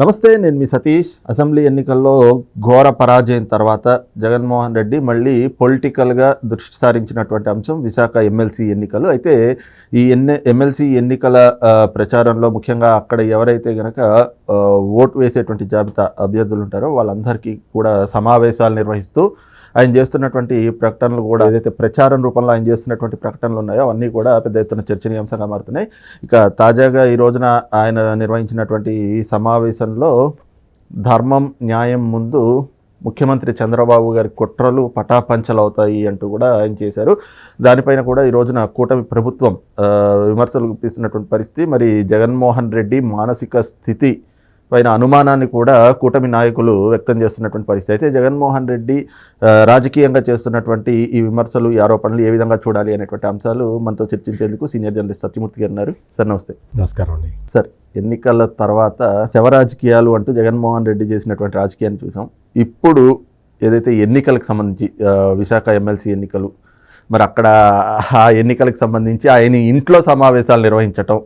నమస్తే నేను మీ సతీష్. అసెంబ్లీ ఎన్నికల్లో ఘోర పరాజయం తర్వాత జగన్మోహన్ రెడ్డి మళ్ళీ పొలిటికల్గా దృష్టి సారించినటువంటి అంశం విశాఖ ఎమ్మెల్సీ ఎన్నికలు. అయితే ఈ ఎన్ని ఎమ్మెల్సీ ఎన్నికల ప్రచారంలో ముఖ్యంగా అక్కడ ఎవరైతే గనక ఓటు వేసేటువంటి జాబితా అభ్యర్థులు ఉంటారో వాళ్ళందరికీ కూడా సమావేశాలు నిర్వహిస్తూ ఆయన చేస్తున్నటువంటి ప్రకటనలు కూడా ఏదైతే ప్రచారం రూపంలో ఆయన చేస్తున్నటువంటి ప్రకటనలు ఉన్నాయో అవన్నీ కూడా పెద్ద ఎత్తున చర్చనీయాంశంగా మారుతున్నాయి. ఇక తాజాగా ఈ రోజున ఆయన నిర్వహించినటువంటి ఈ సమావేశంలో ధర్మం న్యాయం ముందు ముఖ్యమంత్రి చంద్రబాబు గారి కుట్రలు పటాపంచలవుతాయి అంటూ కూడా ఆయన చేశారు. దానిపైన కూడా ఈ రోజున కూటమి ప్రభుత్వం విమర్శలు గుప్పిస్తున్నటువంటి పరిస్థితి. మరి జగన్మోహన్ రెడ్డి మానసిక స్థితి పైన అనుమానాన్ని కూడా కూటమి నాయకులు వ్యక్తం చేస్తున్నటువంటి పరిస్థితి. అయితే జగన్మోహన్ రెడ్డి రాజకీయంగా చేస్తున్నటువంటి ఈ విమర్శలు ఈ ఆరోపణలు ఏ విధంగా చూడాలి అనేటువంటి అంశాలు మనతో చర్చించేందుకు సీనియర్ జర్నలిస్ట్ సత్యమూర్తి గారు ఉన్నారు. సార్ నమస్తే. నమస్కారం అండి. సార్ ఎన్నికల తర్వాత శవ రాజకీయాలు అంటూ జగన్మోహన్ రెడ్డి చేసినటువంటి రాజకీయాన్ని చూసాం. ఇప్పుడు ఏదైతే ఎన్నికలకు సంబంధించి విశాఖ ఎమ్మెల్సీ ఎన్నికలు మరి అక్కడ ఆ ఎన్నికలకు సంబంధించి ఆయన ఇంట్లో సమావేశాలు నిర్వహించటం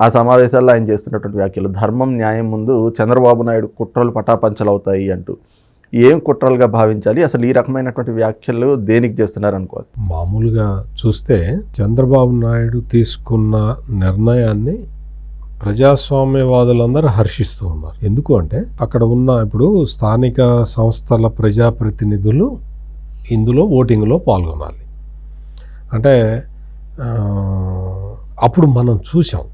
ఆ సమావేశాల్లో ఆయన చేస్తున్నటువంటి వ్యాఖ్యలు ధర్మం న్యాయం ముందు చంద్రబాబు నాయుడు కుట్రలు పటాపంచలవుతాయి అంటూ. ఏం కుట్రలుగా భావించాలి? అసలు ఈ రకమైనటువంటి వ్యాఖ్యలు దేనికి చేస్తున్నారు అనుకోవాలి మామూలుగా చూస్తే చంద్రబాబు నాయుడు తీసుకున్న నిర్ణయాన్ని ప్రజాస్వామ్యవాదులందరూ హర్షిస్తూ ఉన్నారు. ఎందుకు అంటే అక్కడ ఉన్న ఇప్పుడు స్థానిక సంస్థల ప్రజాప్రతినిధులు ఇందులో ఓటింగ్లో పాల్గొనాలి. అంటే అప్పుడు మనం చూసాం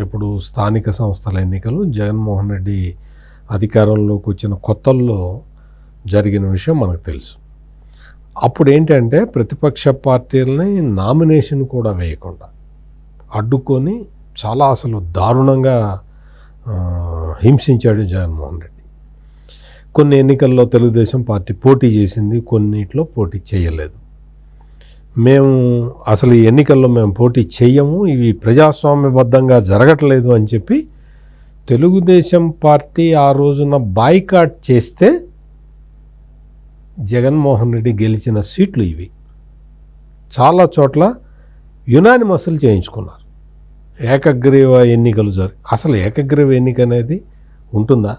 ఇప్పుడు స్థానిక సంస్థల ఎన్నికలు జగన్మోహన్ రెడ్డి అధికారంలోకి వచ్చిన కొత్తల్లో జరిగిన విషయం మనకు తెలుసు. అప్పుడు ఏంటంటే ప్రతిపక్ష పార్టీలని నామినేషన్ కూడా వేయకుండా అడ్డుకొని చాలా అసలు దారుణంగా హింసించాడు జగన్మోహన్ రెడ్డి. కొన్ని ఎన్నికల్లో తెలుగుదేశం పార్టీ పోటీ చేసింది కొన్నిట్లో పోటీ చేయలేదు. మేము అసలు ఈ ఎన్నికల్లో మేము పోటీ చేయము ఇవి ప్రజాస్వామ్యబద్ధంగా జరగట్లేదు అని చెప్పి తెలుగుదేశం పార్టీ ఆ రోజున బాయ్కాట్ చేస్తే జగన్మోహన్ రెడ్డి గెలిచిన సీట్లు ఇవి. చాలా చోట్ల యునానిమస్లు చేయించుకున్నారు. ఏకగ్రీవ ఎన్నికలు జరి అసలు ఏకగ్రీవ ఎన్నిక అనేది ఉంటుందా?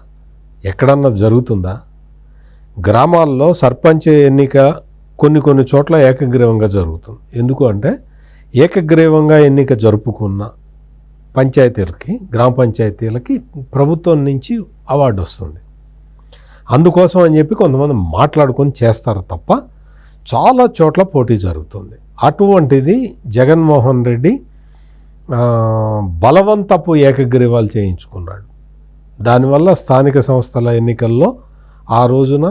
ఎక్కడన్నా జరుగుతుందా? గ్రామాల్లో సర్పంచ్ ఎన్నిక కొన్ని కొన్ని చోట్ల ఏకగ్రీవంగా జరుగుతుంది. ఎందుకు అంటే ఏకగ్రీవంగా ఎన్నిక జరుపుకున్న పంచాయతీలకి గ్రామ పంచాయతీలకి ప్రభుత్వం నుంచి అవార్డు వస్తుంది. అందుకోసం అని చెప్పి కొంతమంది మాట్లాడుకొని చేస్తారు తప్ప చాలా చోట్ల పోటీ జరుగుతుంది. అటువంటిది జగన్మోహన్ రెడ్డి బలవంతపు ఏకగ్రీవాలు చేయించుకున్నాడు. దానివల్ల స్థానిక సంస్థల ఎన్నికల్లో ఆ రోజున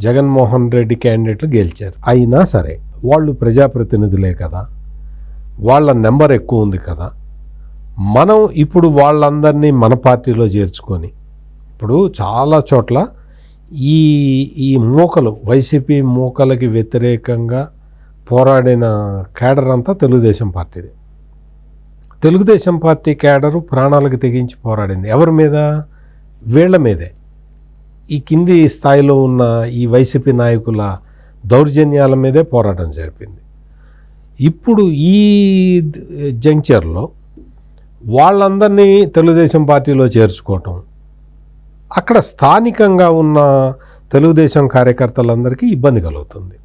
జగన్మోహన్ రెడ్డి క్యాండిడేట్లు గెలిచారు. అయినా సరే వాళ్ళు ప్రజాప్రతినిధులే కదా. వాళ్ళ నెంబర్ ఎక్కువ ఉంది కదా. మనం ఇప్పుడు వాళ్ళందరినీ మన పార్టీలో చేర్చుకొని ఇప్పుడు చాలా చోట్ల ఈ ఈ మూకలు వైసీపీ మూకలకి వ్యతిరేకంగా పోరాడిన క్యాడర్ అంతా తెలుగుదేశం పార్టీది. తెలుగుదేశం పార్టీ క్యాడరు ప్రాణాలకు తెగించి పోరాడింది. ఎవరి మీద? వీళ్ళ మీదే. ఈ కింది స్థాయిలో ఉన్న ఈ వైసీపీ నాయకుల దౌర్జన్యాల మీదే పోరాటం జరిపింది. ఇప్పుడు ఈ జంక్చర్లో వాళ్ళందరినీ తెలుగుదేశం పార్టీలో చేర్చుకోవటం అక్కడ స్థానికంగా ఉన్న తెలుగుదేశం కార్యకర్తలందరికీ ఇబ్బంది కలుగుతుంది.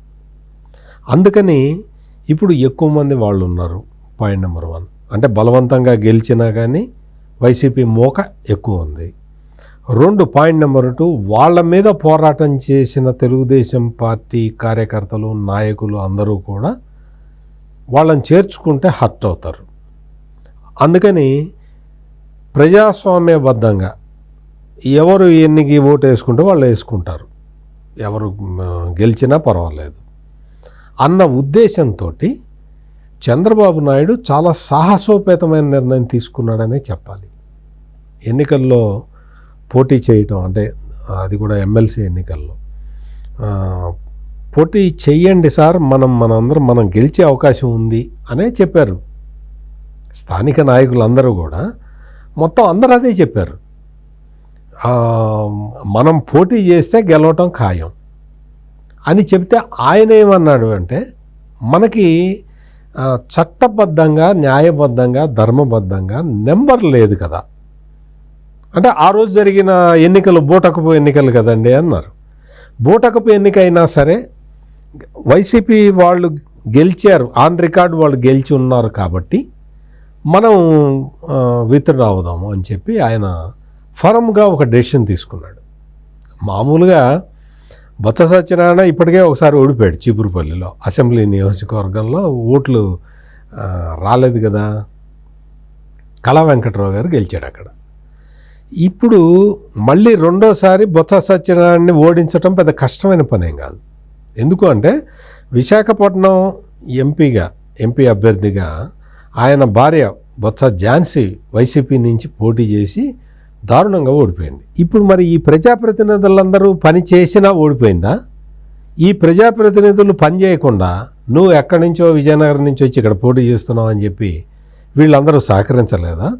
అందుకని ఇప్పుడు ఎక్కువ మంది వాళ్ళు ఉన్నారు పాయింట్ నెంబర్ వన్. అంటే బలవంతంగా గెలిచినా కానీ వైసీపీ మోక ఎక్కువ ఉంది. రెండు పాయింట్ నెంబర్ టూ వాళ్ళ మీద పోరాటం చేసిన తెలుగుదేశం పార్టీ కార్యకర్తలు నాయకులు అందరూ కూడా వాళ్ళని చేర్చుకుంటే హర్ట్ అవుతారు. అందుకని ప్రజాస్వామ్యబద్ధంగా ఎవరు ఎన్నికి ఓటు వేసుకుంటే వాళ్ళు వేసుకుంటారు. ఎవరు గెలిచినా పర్వాలేదు. అన్న ఉద్దేశంతో చంద్రబాబు నాయుడు చాలా సాహసోపేతమైన నిర్ణయం తీసుకున్నాడనే చెప్పాలి. ఎన్నికల్లో పోటీ చేయటం అంటే అది కూడా ఎమ్మెల్సీ ఎన్నికల్లో. పోటీ చెయ్యండి సార్ మనం మనందరం మనం గెలిచే అవకాశం ఉంది అనే చెప్పారు. స్థానిక నాయకులందరూ కూడా మొత్తం అందరూ అదే చెప్పారు. మనం పోటీ చేస్తే గెలవటం ఖాయం అని చెప్తే ఆయన ఏమన్నాడు అంటే మనకి చట్టబద్ధంగా న్యాయబద్ధంగా ధర్మబద్ధంగా నెంబర్ లేదు కదా. అంటే ఆ రోజు జరిగిన ఎన్నికలు బూటకపు ఎన్నికలు కదండి అన్నారు. బూటకపు ఎన్నిక అయినా సరే వైసీపీ వాళ్ళు గెలిచారు ఆన్ రికార్డ్ వాళ్ళు గెలిచి ఉన్నారు కాబట్టి మనం విత్డ్రా అవుదాము అని చెప్పి ఆయన ఫరమ్గా ఒక డెసిషన్ తీసుకున్నాడు. మామూలుగా బొత్స సత్యనారాయణ ఇప్పటికే ఒకసారి ఓడిపోయాడు చీపురుపల్లిలో. అసెంబ్లీ నియోజకవర్గంలో ఓట్లు రాలేదు కదా. కళా వెంకట్రావు గారు గెలిచాడు అక్కడ. ఇప్పుడు మళ్ళీ రెండోసారి బొత్స సత్యనారాయణని ఓడించడం పెద్ద కష్టమైన పనేం కాదు. ఎందుకు అంటే విశాఖపట్నం ఎంపీగా ఎంపీ అభ్యర్థిగా ఆయన భార్య బొత్స ఝాన్సీ వైసీపీ నుంచి పోటీ చేసి దారుణంగా ఓడిపోయింది. ఇప్పుడు మరి ఈ ప్రజాప్రతినిధులందరూ పని చేసినా ఓడిపోయిందా? ఈ ప్రజాప్రతినిధులు పని చేయకుండా నువ్వు ఎక్కడి నుంచో విజయనగరం నుంచి వచ్చి ఇక్కడ పోటీ చేస్తున్నావు అని చెప్పి వీళ్ళందరూ సహకరించలేదా?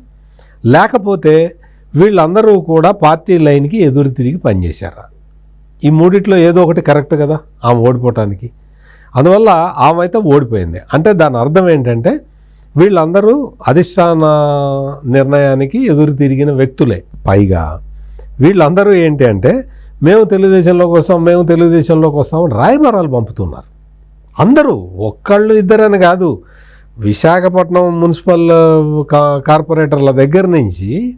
లేకపోతే వీళ్ళందరూ కూడా పార్టీ లైన్కి ఎదురు తిరిగి పనిచేశారా? ఈ మూడిట్లో ఏదో ఒకటి కరెక్ట్ కదా ఆమె ఓడిపోవటానికి. అందువల్ల ఆమె అయితే ఓడిపోయింది. అంటే దాని అర్థం ఏంటంటే వీళ్ళందరూ అధిష్టాన నిర్ణయానికి ఎదురు తిరిగిన వ్యక్తులే. పైగా వీళ్ళందరూ ఏంటి అంటే మేము తెలుగుదేశంలోకి వస్తాం మేము తెలుగుదేశంలోకి వస్తామని రాయబారాలు పంపుతున్నారు. అందరూ ఒక్కళ్ళు ఇద్దరని కాదు విశాఖపట్నం మున్సిపల్ కా- కార్పొరేటర్ల దగ్గర నుంచి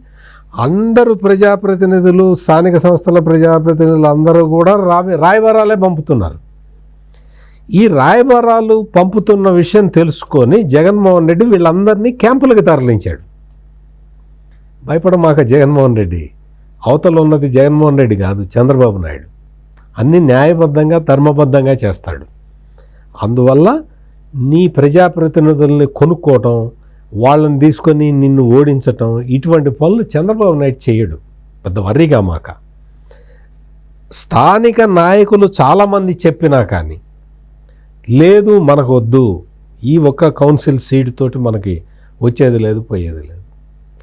అందరూ ప్రజాప్రతినిధులు స్థానిక సంస్థల ప్రజాప్రతినిధులు అందరూ కూడా రాబి రాయబారాలే పంపుతున్నారు. ఈ రాయబారాలు పంపుతున్న విషయం తెలుసుకొని జగన్మోహన్ రెడ్డి వీళ్ళందరినీ క్యాంపులకు తరలించాడు. భయపడమాక జగన్మోహన్ రెడ్డి. అవతల ఉన్నది జగన్మోహన్ రెడ్డి కాదు చంద్రబాబు నాయుడు. అన్ని న్యాయబద్ధంగా ధర్మబద్ధంగా చేస్తాడు. అందువల్ల నీ ప్రజాప్రతినిధుల్ని కొనుక్కోవటం వాళ్ళని తీసుకొని నిన్ను ఓడించటం ఇటువంటి పనులు చంద్రబాబు నాయుడు చేయడు. పెద్ద వర్రీగా మాక. స్థానిక నాయకులు చాలామంది చెప్పినా కానీ లేదు మనకు వద్దు ఈ ఒక్క కౌన్సిల్ సీట్ తోటి మనకి వచ్చేది లేదు పోయేది లేదు.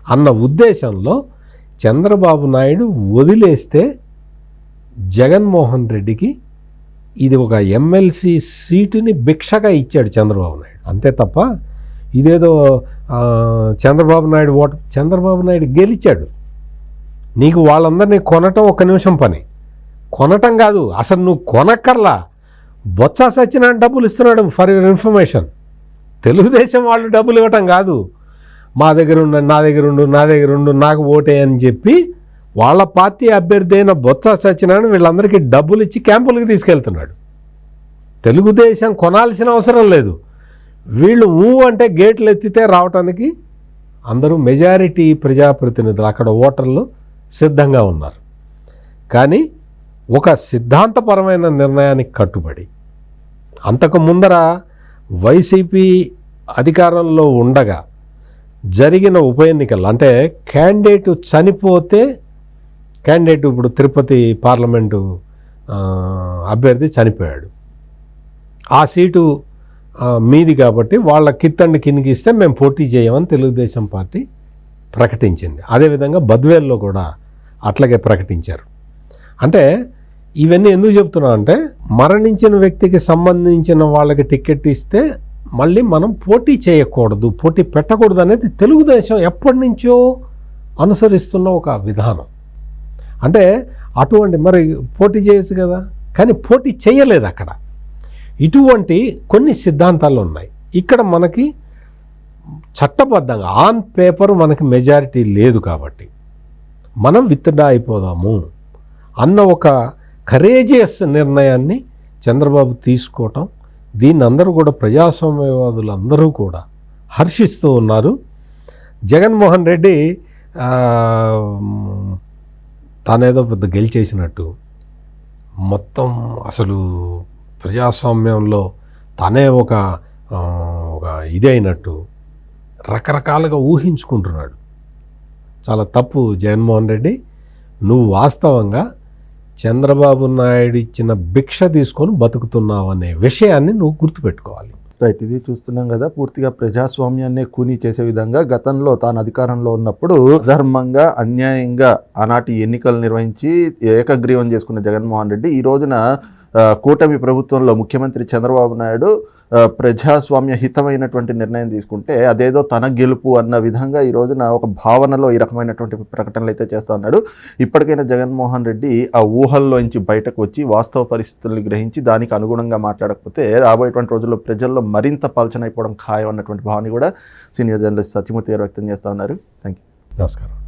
అన్న ఉద్దేశంలో చంద్రబాబు నాయుడు వదిలేస్తే జగన్మోహన్ రెడ్డికి ఇది ఒక ఎమ్మెల్సీ సీటుని భిక్షగా ఇచ్చాడు చంద్రబాబు నాయుడు. అంతే తప్ప ఇదేదో చంద్రబాబు నాయుడు ఓట చంద్రబాబు నాయుడు గెలిచాడు. నీకు వాళ్ళందరినీ కొనటం ఒక నిమిషం పని. కొనటం కాదు అసలు నువ్వు కొనక్కర్లా. బొత్స సత్యనారాయణ డబ్బులు ఇస్తున్నాడు ఫర్ యువర్ ఇన్ఫర్మేషన్. తెలుగుదేశం వాళ్ళు డబ్బులు ఇవ్వటం కాదు. మా దగ్గర ఉండు నా దగ్గర ఉండు నా దగ్గర ఉండు నాకు ఓటే అని చెప్పి వాళ్ళ పార్టీ అభ్యర్థి అయిన బొత్స సత్యనారాయణ వీళ్ళందరికీ డబ్బులు ఇచ్చి క్యాంపులకు తీసుకెళ్తున్నాడు. తెలుగుదేశం కొనాల్సిన అవసరం లేదు. వీళ్ళు ఊ అంటే గేట్లు ఎత్తితే రావటానికి అందరూ మెజారిటీ ప్రజాప్రతినిధులు అక్కడ ఓటర్లు సిద్ధంగా ఉన్నారు. కానీ ఒక సిద్ధాంతపరమైన నిర్ణయానికి కట్టుబడి అంతకు ముందర వైసీపీ అధికారంలో ఉండగా జరిగిన ఉప ఎన్నికలు అంటే క్యాండిడేట్ చనిపోతే క్యాండిడేట్ ఇప్పుడు తిరుపతి పార్లమెంటు అభ్యర్థి చనిపోయాడు. ఆ సీటు మీది కాబట్టి వాళ్ళ కిత్తండి కిందికి ఇస్తే మేము పోటీ చేయమని తెలుగుదేశం పార్టీ ప్రకటించింది. అదేవిధంగా బద్వేల్లో కూడా అట్లాగే ప్రకటించారు. అంటే ఇవన్నీ ఎందుకు చెప్తున్నా అంటే మరణించిన వ్యక్తికి సంబంధించిన వాళ్ళకి టికెట్ ఇస్తే మళ్ళీ మనం పోటీ చేయకూడదు పోటీ పెట్టకూడదు అనేది తెలుగుదేశం ఎప్పటి నుంచో అనుసరిస్తున్న ఒక విధానం. అంటే అటువంటి మరి పోటీ చేయొచ్చు కదా? కానీ పోటీ చేయలేదు అక్కడ. ఇటువంటి కొన్ని సిద్ధాంతాలు ఉన్నాయి. ఇక్కడ మనకి చట్టబద్ధంగా ఆన్ పేపర్ మనకి మెజారిటీ లేదు కాబట్టి. మనం విత్డ్రా అయిపోదాము అన్న ఒక కరేజియస్ నిర్ణయాన్ని చంద్రబాబు తీసుకోవటం దీన్ని అందరూ కూడా ప్రజాస్వామ్యవాదులు అందరూ కూడా హర్షిస్తూ ఉన్నారు. జగన్మోహన్ రెడ్డి తానేదో పెద్ద గెలిచేసినట్టు మొత్తం అసలు ప్రజాస్వామ్యంలో తనే ఒక ఒక ఇది అయినట్టు రకరకాలుగా ఊహించుకుంటున్నాడు. చాలా తప్పు జగన్మోహన్ రెడ్డి. నువ్వు వాస్తవంగా చంద్రబాబు నాయుడు ఇచ్చిన భిక్ష తీసుకొని బతుకుతున్నావు అనే విషయాన్ని నువ్వు గుర్తుపెట్టుకోవాలి. రైట్ ఇది చూస్తున్నాం కదా పూర్తిగా ప్రజాస్వామ్యాన్ని కూనీ చేసే విధంగా గతంలో తాను అధికారంలో ఉన్నప్పుడు ధర్మంగా అన్యాయంగా ఆనాటి ఎన్నికలు నిర్వహించి ఏకగ్రీవం చేసుకున్న జగన్మోహన్ రెడ్డి ఈ రోజున కూటమి ప్రభుత్వంలో ముఖ్యమంత్రి చంద్రబాబు నాయుడు ప్రజాస్వామ్య హితమైనటువంటి నిర్ణయం తీసుకుంటే అదేదో తన గెలుపు అన్న విధంగా ఈ రోజున ఒక భావనలో ఈ రకమైనటువంటి ప్రకటనలు అయితే చేస్తూ ఉన్నాడు. ఇప్పటికైనా జగన్మోహన్ రెడ్డి ఆ ఊహల్లోంచి బయటకు వచ్చి వాస్తవ పరిస్థితులను గ్రహించి దానికి అనుగుణంగా మాట్లాడకపోతే రాబోయేటువంటి రోజుల్లో ప్రజల్లో మరింత పలచనైపోవడం ఖాయం అన్నటువంటి భావన కూడా సీనియర్ జర్నలిస్ట్ సత్యమూర్తి గారు వ్యక్తం చేస్తూ ఉన్నారు. థ్యాంక్ యూ నమస్కారం.